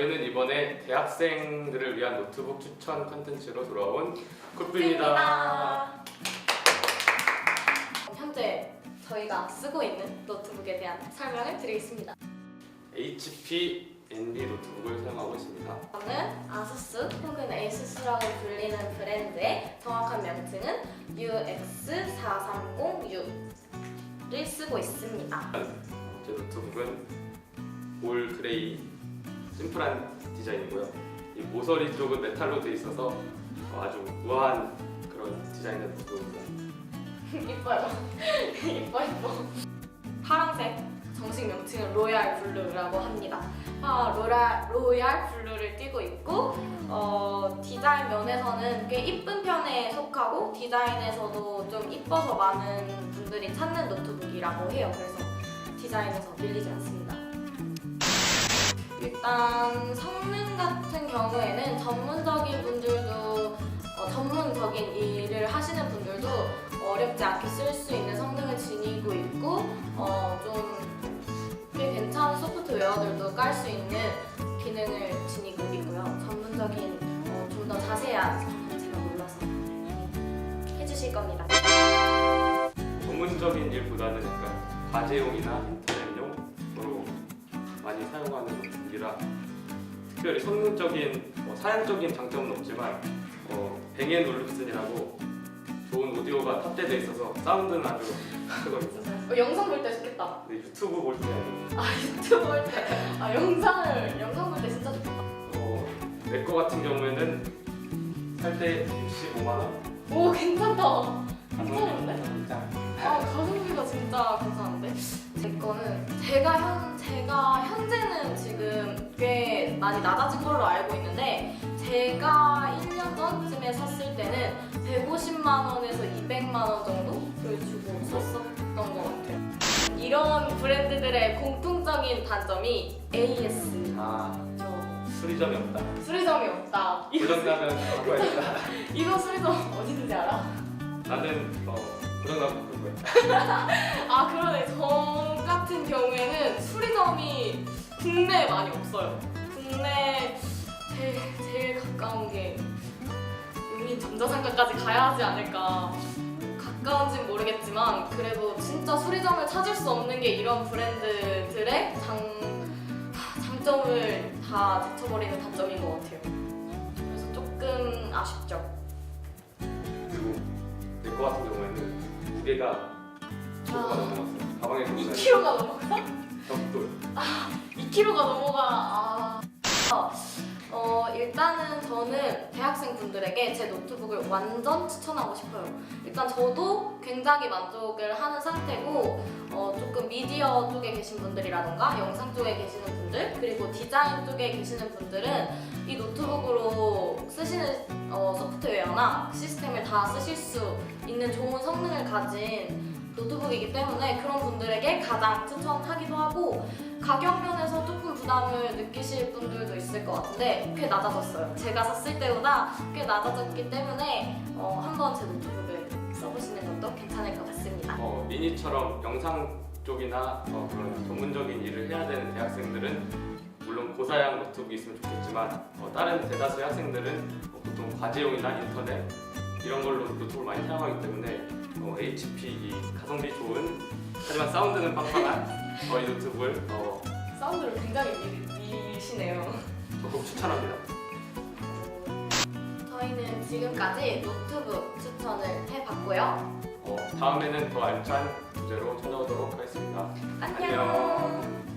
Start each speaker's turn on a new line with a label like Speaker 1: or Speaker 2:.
Speaker 1: 이번에 대학생들을 위한 노트북 추천 컨텐츠로 돌아온 쿨프입니다.
Speaker 2: 현재 저희가 쓰고 있는 노트북에 대한 설명을 드리겠습니다.
Speaker 1: HP NB 노트북을 사용하고 있습니다.
Speaker 2: 저는 아수스 혹은 에이수스라고 불리는 브랜드의 정확한 명칭은 UX430U를 쓰고 있습니다.
Speaker 1: 제 노트북은 올 그레이 심플한 디자인이고요. 이 모서리 쪽은 메탈로 돼 있어서 아주 우아한 그런 디자인의 노트북입니다.
Speaker 2: 이뻐요. 이뻐 이뻐. 파란색 정식 명칭은 로얄 블루라고 합니다. 아, 로얄 로얄 블루를 띠고 있고 어, 디자인 면에서는 꽤 이쁜 편에 속하고 디자인에서도 좀 이뻐서 많은 분들이 찾는 노트북이라고 해요. 그래서 디자인에서 밀리지 않습니다. 일단 성능 같은 경우에는 전문적인 분들도 어, 전문적인 일을 하시는 분들도 어렵지 않게 쓸 수 있는 성능을 지니고 있고 어, 좀 꽤 괜찮은 소프트웨어들도 깔 수 있는 기능을 지니고 있고요. 전문적인 어, 좀 더 자세한 제가 몰라서 해주실 겁니다.
Speaker 1: 전문적인 일보다는 약간 과제용이나 인터넷용으로 많이 사용하는 노트북이라 특별히 성능적인 뭐 사양적인 장점은 없지만 어, 뱅앤 올룹슨이라고 좋은 오디오가 탑재되어 있어서 사운드는 아주 크거든요.
Speaker 2: 어, 영상 볼 때 좋겠다.
Speaker 1: 근데 유튜브
Speaker 2: 볼때아 유튜브 볼 때, 아 영상을 영상 볼 때 진짜 좋겠다.
Speaker 1: 어, 내 거 같은 경우에는 살 때 65만 원.
Speaker 2: 오 괜찮다. 괜찮은데?
Speaker 1: 진짜.
Speaker 2: 아 가성비가 진짜 괜찮은데? 제 거는 제가 현 많이 낮아진 걸로 알고 있는데 제가 1년 전쯤에 샀을 때는 150만 원에서 200만 원 정도를 주고 샀었던 것 같아요. 이런 브랜드들의 공통적인 단점이 AS. 아저
Speaker 1: 수리점이 없다.
Speaker 2: 수리점이 없다. 이-
Speaker 1: 고장나면 바꿔야겠다.
Speaker 2: 이거 수리점 어디 있는지 알아?
Speaker 1: 나는 어, 고장나면 바꿀 거야.
Speaker 2: 아 그러네 저 같은 경우에는 수리점이 국내에 많이 없어요 국내 제일, 제일 가까운 게 용인 전자상가까지 가야 하지 않을까 가까운진 모르겠지만 그래도 진짜 수리점을 찾을 수 없는 게 이런 브랜드들의 장, 하, 장점을 다 제쳐버리는 단점인 것 같아요 그래서 조금 아쉽죠
Speaker 1: 그리고 내 거 같은 경우에는 무게가
Speaker 2: 아.
Speaker 1: 가방에 넣으면
Speaker 2: 2kg가 넘어가?
Speaker 1: 벽돌.
Speaker 2: 2kg가 넘어가. 아. 어, 일단은 저는 대학생 분들에게 제 노트북을 완전 추천하고 싶어요. 일단 저도 굉장히 만족을 하는 상태고, 어, 조금 미디어 쪽에 계신 분들이라던가 영상 쪽에 계시는 분들, 그리고 디자인 쪽에 계시는 분들은 이 노트북으로 쓰시는 어, 소프트웨어나 시스템을 다 쓰실 수 있는 좋은 성능을 가진 노트북이기 때문에 그런 분들에게 가장 추천하기도 하고 가격 면에서 조금 부담을 느끼실 분들도 있을 것 같은데 꽤 낮아졌어요. 제가 샀을 때보다 꽤 낮아졌기 때문에 어, 한번 제 노트북을 써보시는 것도 괜찮을 것 같습니다.
Speaker 1: 어, 미니처럼 영상 쪽이나 어, 그런 전문적인 일을 해야 되는 대학생들은 물론 고사양 노트북이 있으면 좋겠지만 어, 다른 대다수의 학생들은 어, 보통 과제용이나 인터넷 이런 걸로 노트북을 많이 사용하기 때문에 어, HP 이 가성비 좋은 하지만 사운드는 빵빵한 어, 이 노트북을 어,
Speaker 2: 사운드를 굉장히 미, 미시네요.
Speaker 1: 적극 추천합니다.
Speaker 2: 저희는 지금까지 노트북 추천을 해봤고요.
Speaker 1: 어, 다음에는 더 알찬 주제로 찾아오도록 하겠습니다.
Speaker 2: 안녕.